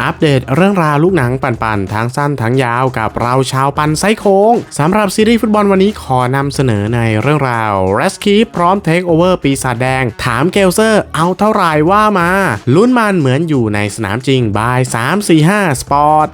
อัปเดตเรื่องราวลูกหนังปั่นๆทั้งสั้นทั้งยาวกับเราชาวปันไซโค้งสำหรับซีรีส์ฟุตบอลวันนี้ขอนำเสนอในเรื่องราว r e s c u e พร้อมเทคโอเวอร์ปีศาจแดง ถามเกลเซอร์ เอาเท่าไหร่ว่ามา ลุ้นมันเหมือนอยู่ในสนามจริงบาย 345สปอร์ต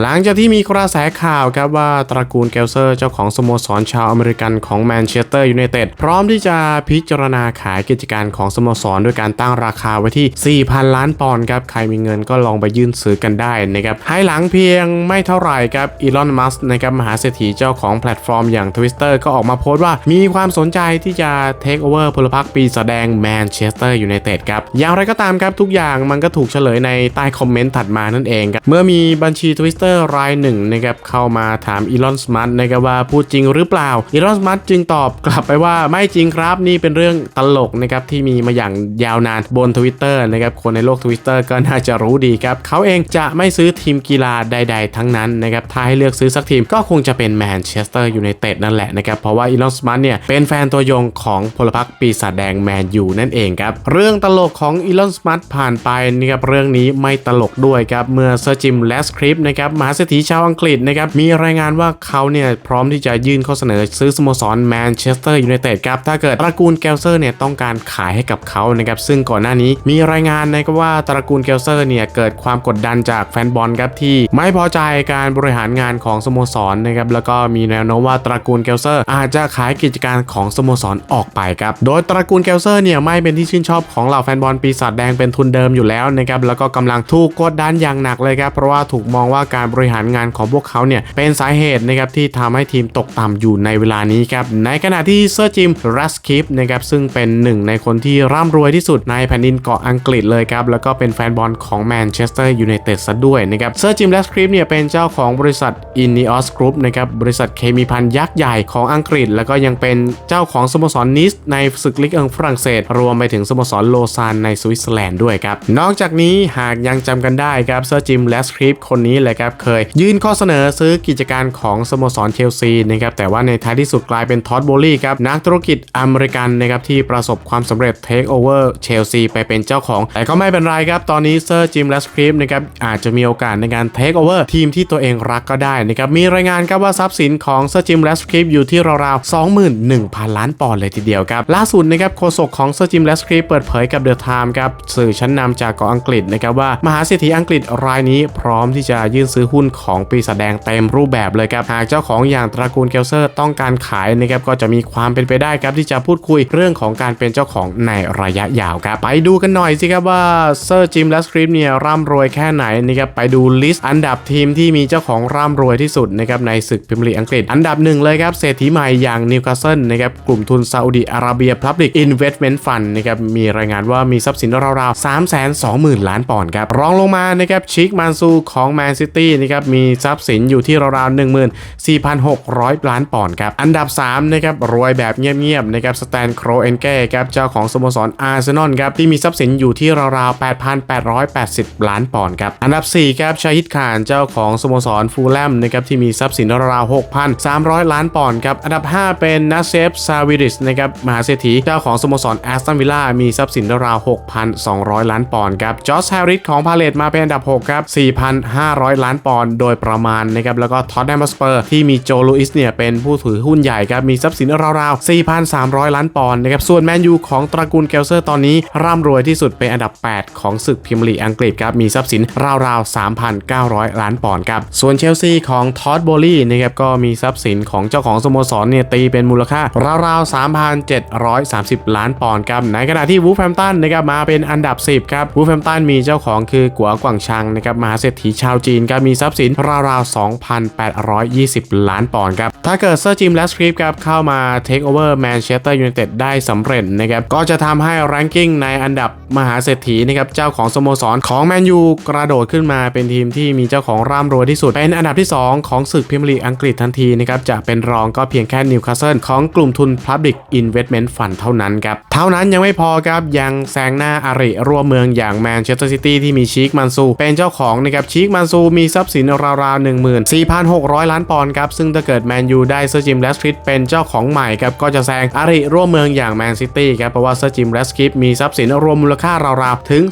หลังจากที่มีกระแสข่าวครับว่าตระกูลเกลเซอร์เจ้าของสโมสรชาวอเมริกันของแมนเชสเตอร์ยูไนเต็ดพร้อมที่จะพิจารณาขายกิจการของสโมสรด้วยการตั้งราคาไว้ที่ 4,000 ล้านปอนด์ครับใครมีเงินก็ลองไปยื่นซื้อกันได้นะครับภายหลังเพียงไม่เท่าไหร่ครับอีลอนมัสนะครับมหาเศรษฐีเจ้าของแพลตฟอร์มอย่าง Twitter ก็ออกมาโพสต์ว่ามีความสนใจที่จะเทคโอเวอร์พลพรรคปีแสดงแมนเชสเตอร์ยูไนเต็ดครับอย่างไรก็ตามครับทุกอย่างมันก็ถูกเฉลยในใต้คอมเมนต์ถัดมานั่นเองครับเมื่อมีบัญชี Twitter รายหนึ่งนะครับเข้ามาถามอีลอนสมัตนะครับว่าพูดจริงหรือเปล่าอีลอนสมัตจึงตอบกลับไปว่าไม่จริงครับนี่เป็นเรื่องตลกนะครับที่มีมาอย่างยาวนานบน Twitter นะครับคนในโลก Twitter ก็น่าจะรู้ดีครับเขาเองจะไม่ซื้อทีมกีฬาใด ๆ ทั้งนั้นนะครับถ้าให้เลือกซื้อสักทีมก็คงจะเป็นแมนเชสเตอร์ยูไนเต็ดนั่นแหละนะครับเพราะว่าอีลอนสมัตเนี่ยเป็นแฟนตัวยงของพลพรรคปีศาจแดงแมนยูนั่นเองครับเรื่องตลกของอีลอนสมัตผ่านไปนะครับเรื่องนี้ไม่ตลกด้วยครับเมื่อเซอร์จิมแลสคริปนะครับมหาเศรษฐีชาวอังกฤษนะครับมีรายงานว่าเขาเนี่ยพร้อมที่จะยื่นข้อเสนอซื้อสโมสรแมนเชสเตอร์ยูไนเต็ดครับถ้าเกิดตระกูลเกลเซอร์เนี่ยต้องการขายให้กับเขานะครับซึ่งก่อนหน้านี้มีรายงานนะครับว่าตระกูลเกลเซอร์เนี่ยเกิดความกดดันจากแฟนบอลครับที่ไม่พอใจการบริหารงานของสโมสรนะครับแล้วก็มีแนวโน้มว่าตระกูลเกลเซอร์ อาจจะขายกิจการของสโมสรออกไปครับโดยตระกูลเกลเซอร์เนี่ยไม่เป็นที่ชื่นชอบของเหล่าแฟนบอลปีศาจแดงเป็นทุนเดิมอยู่แล้วนะครับแล้วก็กำลังถูกกดดันอย่างหนักเลยครับเพราะว่าถูกมองว่าการการบริหารงานของพวกเขาเนี่ยเป็นสาเหตุนะครับที่ทำให้ทีมตกต่ำอยู่ในเวลานี้ครับในขณะที่เซอร์จิมรัสคิปนะครับซึ่งเป็นหนึ่งในคนที่ร่ำรวยที่สุดในแผ่นดินเกาะอังกฤษเลยครับแล้วก็เป็นแฟนบอลของแมนเชสเตอร์ยูไนเต็ดซะด้วยนะครับเซอร์จิมรัสคิปเนี่ยเป็นเจ้าของบริษัทอินนิออสกรุ๊ปนะครับบริษัทเคมีพันยักษ์ใหญ่ของอังกฤษ แล้วก็ยังเป็นเจ้าของสโมสรนิสในศึกลิกเอิงฝรั่งเศส รวมไปถึงสโมสรโลซานในสวิตเซอร์แลนด์ด้วยครับนอกจากนี้หากยังจำกันได้ครับเซอร์จิมรัสคิปคนนี้เลยครับเคยยื่นข้อเสนอซื้อกิจการของสโมสรเชลซีนะครับแต่ว่าในท้ายที่สุดกลายเป็นท็อดโบลี่ครับนักธุรกิจอเมริกันนะครับที่ประสบความสำเร็จเทคโอเวอร์เชลซีไปเป็นเจ้าของ แต่ก็ไม่เป็นไรครับ ตอนนี้เซอร์จิมแลสคริปนะครับอาจจะมีโอกาสในการเทคโอเวอร์ทีมที่ตัวเองรักก็ได้นะครับมีรายงานครับว่าทรัพย์สินของเซอร์จิมแลสคริปอยู่ที่ราวๆ21,000 ล้านปอนด์เลยทีเดียวครับล่าสุดนะครับโฆษกของเซอร์จิมแลสคริปเปิดเผยกับเดอะไทม์ครับสื่อชั้นนำจากเกาะอังกฤษนะครับว่ามหาเศรษฐีอังกฤษรายนี้พร้อมที่จะยื่นซื้อหุ้นของปีศาจแดงเต็มรูปแบบเลยครับหากเจ้าของอย่างตระกูลเกลเซอร์ต้องการขายนะครับก็จะมีความเป็นไปได้ครับที่จะพูดคุยเรื่องของการเป็นเจ้าของในระยะยาวครับไปดูกันหน่อยสิครับว่าเซอร์จิมและสคริปเนี่ยร่ำรวยแค่ไหนนะครับไปดูลิสต์อันดับทีมที่มีเจ้าของร่ำรวยที่สุดนะครับในศึกพรีเมียร์ลีอังกฤษ อันดับหนึ่งเลยครับเศรษฐีใหม่อย่างนิวคาสเซิลนะครับกลุ่มทุนซาอุดิอาระเบียพับลิกอินเวสท์เมนต์ฟันนะครับมีรายงานว่ามีทรัพย์สินราวๆ3 2 0 0 0 0 ล้านปอนด์ครับรองลงมานะครับชิคมันซูของแมนซิตีนะครับมีทรัพย์สินอยู่ที่ราวๆ14,600 ล้านปอนด์ครับอันดับ3นะครับรวยแบบเงียบๆนะครับสแตนโครเอนเก้ครับเจ้าของสโมสรอาร์เซนอลครับที่มีทรัพย์สินอยู่ที่ราวๆ8,880 ล้านปอนด์ครับอันดับ4ครับชาฮิดขานเจ้าของสโมสรฟูลแลมนะครับที่มีทรัพย์สินราวๆ6,300 ล้านปอนด์ครับอันดับ 5 เป็นนาเซฟซาวิดิสนะครับมหาเศรษฐีเจ้าของสโมสรแอสตันวิลล่ามีทรัพย์สินราวๆ6,200 ล้านปอนด์ครับจอร์จแฮร์ริสของพาเลตมาเป็นอันดับ6ครับ4,500 ล้านานปอนด์โดยประมาณนะครับแล้วก็ท็อตแนมสเปอร์ที่มีโจลูอิสเนี่ยเป็นผู้ถือหุ้นใหญ่ครับมีทรัพย์สินราวๆ 4,300 ล้านปอนด์นะครับส่วนแมนยูของตระกูลเกลเซอร์ตอนนี้ร่ำรวยที่สุดเป็นอันดับ 8 ของศึกพรีเมียร์ลีอังกฤษครับมีทรัพย์สินราวๆ 3,900 ล้านปอนด์ครับส่วนเชลซีของท็อตโบลี่นะครับก็มีทรัพย์สินของเจ้าของสโมสรเนี่ยตีเป็นมูลค่าราวๆ 3,730 ล้านปอนด์ครับในขณะที่วูฟแฮมตันนะครับมาเป็นอันดับ 10ครับวูฟแฮมตันมีเจ้าของคือกัวกวางชังนะครับมหาเศรษฐีชาวจีนครับมีทรัพย์สินราวๆ 2,820 ล้านปอนด์ครับ ถ้าเกิดเซอร์จิมและสคริปครับเข้ามาเทคโอเวอร์แมนเชสเตอร์ยูไนเต็ดได้สำเร็จนะครับ ก็จะทำให้แรงกิ้งในอันดับ มหาเศรษฐีนะครับเจ้าของสโมสรของแมนยูกระโดดขึ้นมาเป็นทีมที่มีเจ้าของร่ำรวยที่สุด เป็นอันดับที่ 2 ของศึกพรีเมียร์ลีอังกฤษทันทีนะครับจะเป็นรองก็เพียงแค่นิวคาสเซิลของกลุ่มทุน Public Investment Fund เท่านั้นครับเท่านั้นยังไม่พอครับยังแซงหน้าอาริร่วมเมืองอย่างแมนเชสเตอร์ซิตี้ที่มีชีคมันซู เป็นเจ้าของนะครับชีคมันซูมีทรัพย์สินราวๆ14,600 ล้านปอนด์ครับซึ่งถ้าเกิดแมนยูได้เซอร์จิมแลสคริปเป็นเจ้าของใหม่ครับก็จะแซงอาริร่วมเมืองอย่างแมนซิตี้ครับเพราะว่าเซอร์จิมแลสคริปมีทรัพย์สินรวมมูลค่าราวๆถึง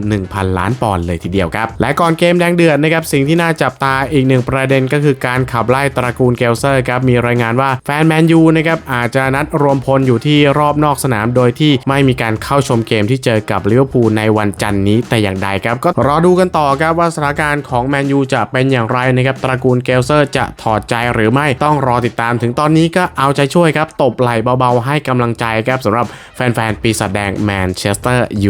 21,000 ล้านปอนด์เลยทีเดียวครับ และก่อนเกมแดงเดือดนะครับสิ่งที่น่าจับตาอีกหนึ่งประเด็นก็คือการขับไล่ตระกูลเกลเซอร์ครับมีรายงานว่าแฟนแมนยูนะครับอาจจะนัดรวมพลอยู่ที่รอบนอกสนามโดยที่ไม่มีการเข้าชมเกมที่เจอกับลิเวอร์พูลในวันจันทร์นี้แต่อย่างใดครับ ก็รอดูกันต่อครับว่าสถานการณ์ของแมนยูจะเป็นอย่างไรนะครับตระกูลเกลเซอร์จะถอดใจหรือไม่ต้องรอติดตามถึงตอนนี้ก็เอาใจช่วยครับตบไหล่เบาๆให้กำลังใจครับสำหรับแฟนๆปีศาจแดงแมนเชสเตอร์ยู